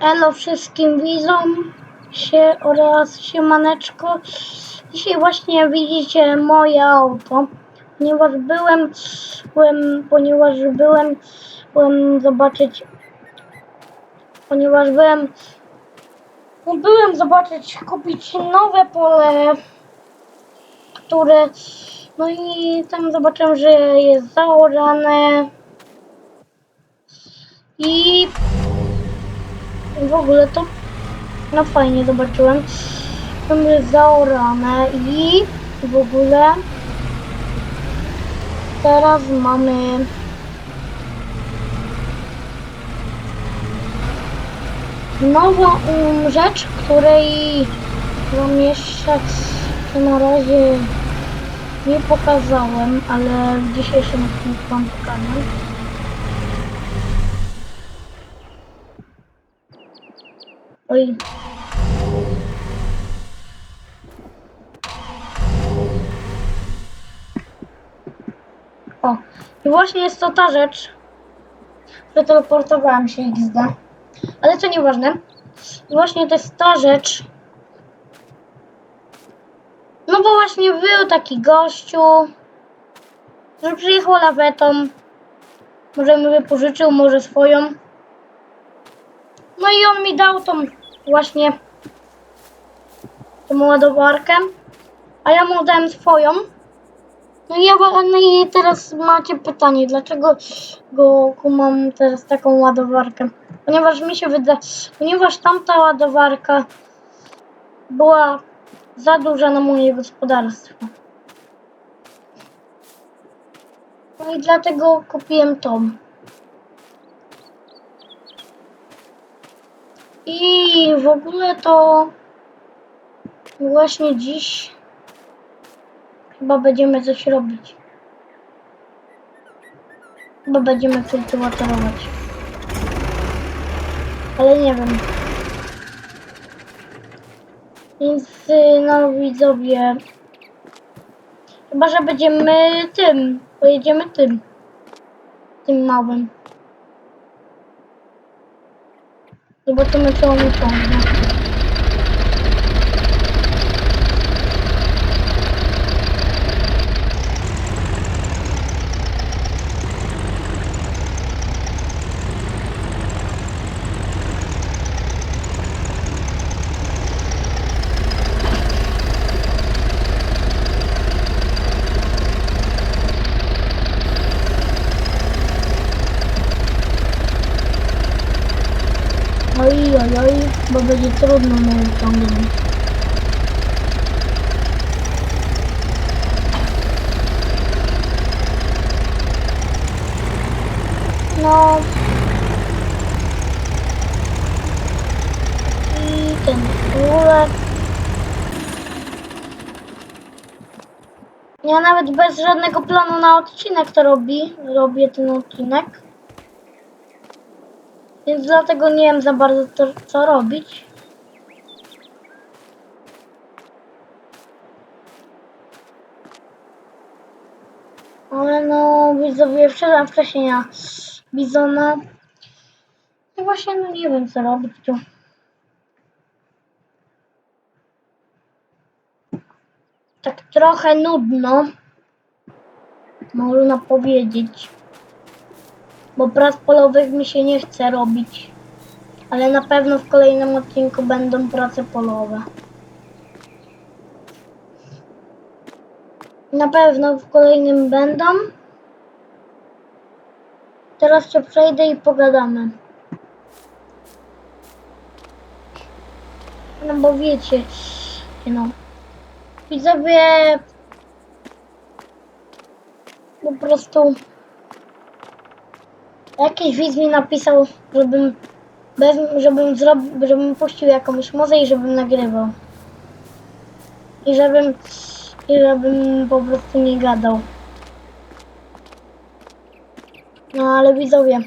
Elo wszystkim widzom się oraz siemaneczko. Dzisiaj właśnie widzicie moje auto, ponieważ byłem, byłem ponieważ byłem, byłem zobaczyć, ponieważ byłem, byłem zobaczyć, kupić nowe pole, które, no i tam zobaczyłem, że jest zaorane i w ogóle to no fajnie zobaczyłem. Jest zaorane i w ogóle teraz mamy nową um, rzecz, której wam jeszcze na razie nie pokazałem, ale w dzisiejszym odcinku wam pokażę. Oj. O, i właśnie jest to ta rzecz, przeteleportowałem się XD. Ale to nieważne. I właśnie to jest ta rzecz. No bo właśnie był taki gościu, że przyjechał lawetą. Może mi wypożyczył, może swoją. No i on mi dał tą właśnie tą ładowarkę, a ja mu dałem swoją. No i ja no i teraz macie pytanie, dlaczego go mam teraz taką ładowarkę? Ponieważ mi się wydaje, ponieważ tamta ładowarka była za duża na moje gospodarstwo. No i dlatego kupiłem tą. I w ogóle to właśnie dziś chyba będziemy coś robić. Chyba będziemy kultywatorować. Ale nie wiem. Więc y, no widzowie. Chyba, że będziemy tym. Pojedziemy tym. Tym małym. Zobaczymy co on ciągnie. Oj, oj, oj, bo będzie trudno mu ciągnąć. No. I ten kulek. Ja nawet bez żadnego planu na odcinek to robi, robię ten odcinek. Więc dlatego nie wiem za bardzo to, co robić. Ale no, widzowie, wszedłem wcześniej na Bizona. I właśnie, no nie wiem co robić tu. Tak trochę nudno. Można powiedzieć bo prac polowych mi się nie chce robić. Ale na pewno w kolejnym odcinku będą prace polowe. Na pewno w kolejnym będą. Teraz się przejdę i pogadamy. No bo wiecie, no. Widzowie po prostu Jakiś widz mi napisał, żebym, bez, żebym, zrob, żebym puścił jakąś muzę i żebym nagrywał. I żebym, i żebym po prostu nie gadał. No ale widzowie,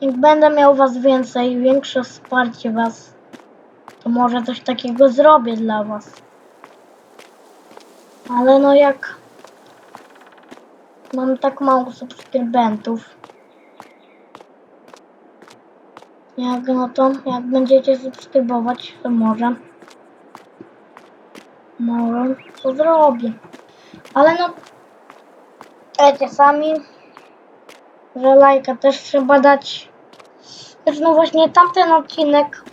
jak będę miał was więcej, większe wsparcie was, to może coś takiego zrobię dla was. Ale no jak mam tak mało subskrybentów, Jak no to, jak będziecie subskrybować, to może. Może to zrobię. Ale no, wiecie sami, że lajka też trzeba dać. Zresztą no właśnie tamten odcinek,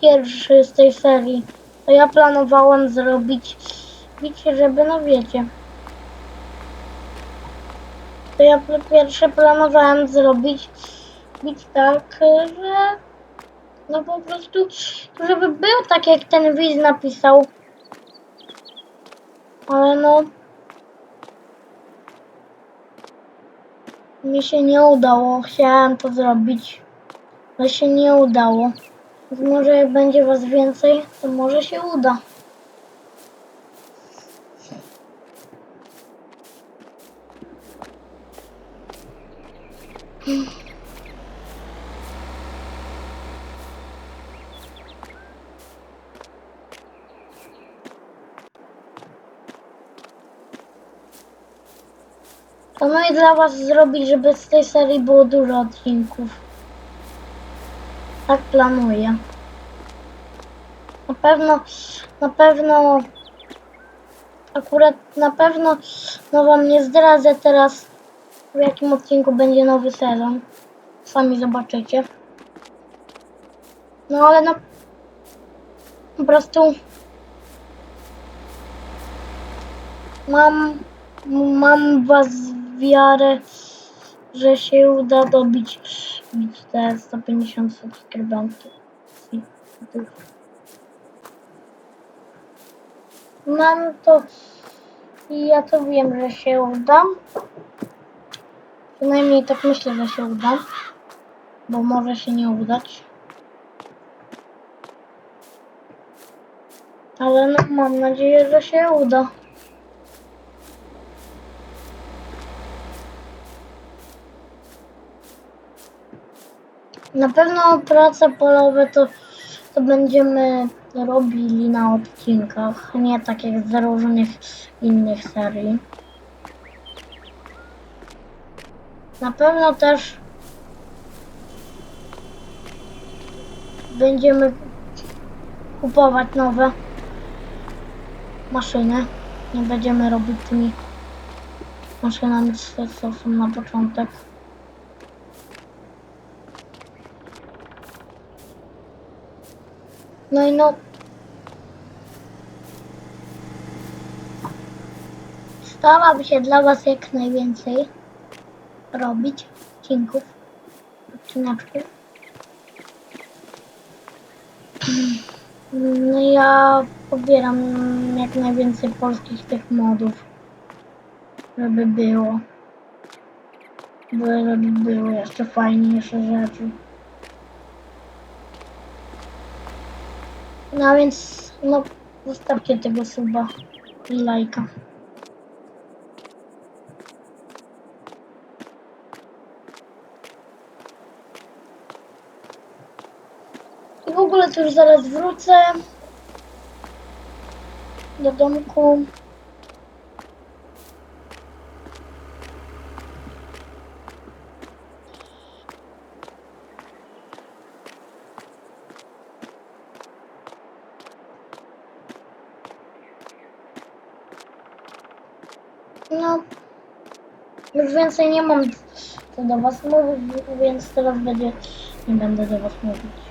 pierwszy z tej serii, to ja planowałem zrobić, wiecie, żeby no wiecie. To ja pierwsze planowałem zrobić, być tak, że no po prostu, żeby był tak jak ten Wiz napisał. Ale no, mi się nie udało. Chciałem to zrobić, ale się nie udało. Więc może jak będzie was więcej, to może się uda. Planuję dla was zrobić, żeby z tej serii było dużo odcinków. Tak planuję. Na pewno, na pewno, akurat na pewno, no wam nie zdradzę teraz, w jakim odcinku będzie nowy sezon. Sami zobaczycie. No ale no, po prostu mam, mam was wiarę, że się uda dobić bić te 150 subskrybentów. Mam to i ja to wiem, że się uda. Przynajmniej tak myślę, że się uda, bo może się nie udać. Ale no, mam nadzieję, że się uda. Na pewno prace polowe to, to będziemy robili na odcinkach, nie tak jak z różnych innych serii. Na pewno też będziemy kupować nowe maszyny. Nie będziemy robić tymi maszynami, co są na początek. No i no. Staram się dla Was jak najwięcej robić odcinków, odcineczków. No ja pobieram jak najwięcej polskich tych modów, żeby było. Żeby były jeszcze fajniejsze rzeczy. No więc, no, zostawcie tego suba i lajka. I w ogóle już zaraz wrócę do domku. Nie mam co do was mówić, więc teraz będzie, nie będę do was mówić.